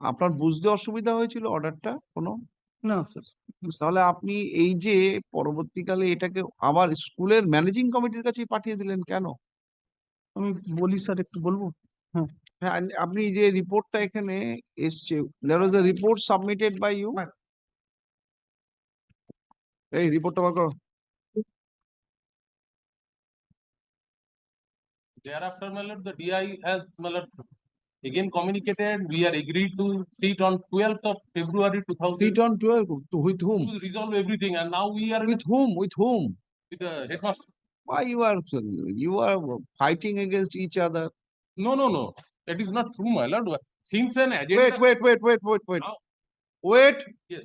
আপনার বুঝতে অসুবিধা হয়েছিল অর্ডারটা কোনো? না স্যার। তাহলে আপনি এই যে পরবর্তীকালে এটাকে আবার স্কুলের ম্যানেজিং কমিটির কাছেই পাঠিয়ে দিলেন কেন? আমি বলি স্যার একটু বলব? হ্যাঁ। হ্যাঁ, আপনি যে রিপোর্টটা এখানে এসছে, there was a report submitted by you? এই রিপোর্টটা বার করো। Thereafter, my lord, the DI has, my lord, again communicated, we are agreed to sit on twelfth of February two thousand. Sit on 12, to with whom? To resolve everything and now we are with, With whom? With whom? with the headmaster. Why you are, you are fighting against each other? No, no, no, that is not true, my lord. Since an agenda. Wait, wait, wait, wait, wait, wait. Now- Wait. Yes.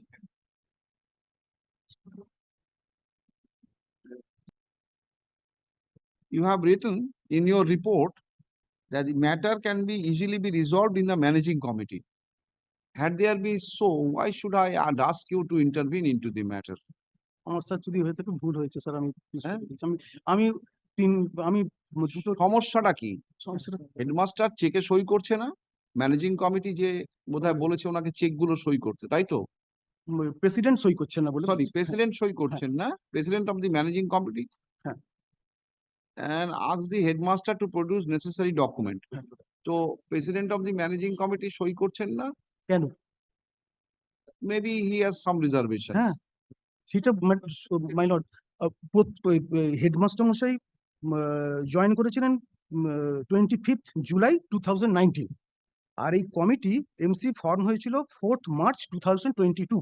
You have written in your report that the matter can be easily be resolved in the managing committee. Had there been so, why should I ask you to intervene into the matter? আমার sir যদি হয়ে থাকে ভুল হয়েছে sir আমি হ্যাঁ? আমি তিন আমি সমস্যাটা কি? হেডমাস্টার চেকে সই করছে না? ম্যানেজিং কমিটি যে বোধহয় বলেছে ওনাকে চেকগুলো সই করতে, তাই তো? প্রেসিডেন্ট সই করছেন না বলে সরি, হ্যাঁ, প্রেসিডেন্ট সই করছেন না? President of the managing committee? And ask the headmaster to produce necessary document. তো president of the managing committee সই করছেন না? কেন? Maybe he has some reservations. হ্যাঁ। সেটা মাই লর্ড হেডমাস্টার মশাই জয়েন করেছিলেন twenty fifth July two thousand nineteen আর এই কমিটি এমসি ফর্ম হয়েছিল fourth March two thousand twenty two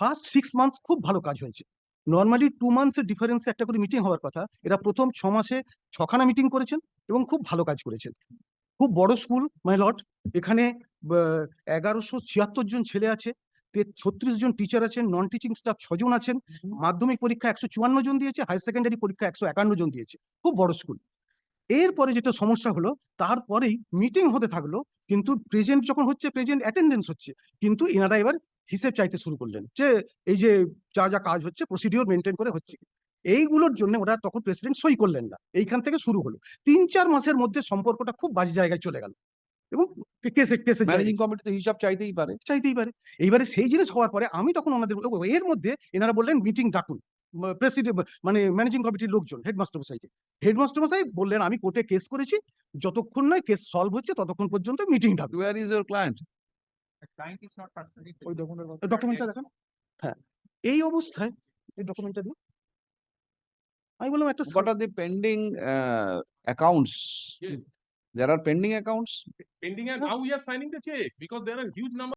first six months খুব ভালো কাজ হয়েছে নর্মালি টু মান্থসের ডিফারেন্সে একটা করে মিটিং হওয়ার কথা। এরা প্রথম ছ মাসে ছখানা মিটিং করেছেন এবং খুব ভালো কাজ করেছেন। খুব বড় স্কুল মাই লর্ড এখানে এগারোশো ছিয়াত্তর জন ছেলে আছে ছত্রিশ জন টিচার আছেন নন টিচিং স্টাফ ছজন আছেন মাধ্যমিক পরীক্ষা একশো চুয়ান্ন জন দিয়েছে হায়ার সেকেন্ডারি পরীক্ষা একশো একান্ন জন দিয়েছে। খুব বড় স্কুল এরপরে যেটা সমস্যা হলো তারপরেই মিটিং হতে থাকল কিন্তু প্রেজেন্ট যখন হচ্ছে প্রেজেন্ট অ্যাটেন্ডেন্স হচ্ছে কিন্তু এনারা এবার হিসেব চাইতে শুরু করলেন যে এই যে যা যা কাজ হচ্ছে প্রসিডিওর মেনটেন করে হচ্ছে। এইগুলোর জন্য ওরা তখন প্রেসিডেন্ট সই করলেন না। এইখান থেকে শুরু হলো। তিন চার মাসের মধ্যে সম্পর্কটা খুব বাজে জায়গায় চলে গেল। এবং কেসে কেসে ম্যানেজিং কমিটি তো হিসাব চাইতেই পারে। চাইতেই পারে। এইবারে সেই জিনিস হওয়ার পরে আমি তখন ওনাদের এর মধ্যে এনারা বললেন মিটিং ডাকুন। প্রেসিডেন্ট মানে ম্যানেজিং কমিটির লোকজন হেডমাস্টার মশাইকে। হেডমাস্টার মশাই বললেন আমি কোর্টে কেস করেছি। যতক্ষণ নয় কেস সলভ হচ্ছে ততক্ষণ পর্যন্ত মিটিং ডাকুন। Where is your client? ওই ডকুমেন্টটা দেখান হ্যাঁ এই অবস্থায় এই ডকুমেন্টটা দিন আমি বললাম একটা What are the pending uh, accounts? Yes. There are pending accounts? Pending and how we are signing the checks because there are huge number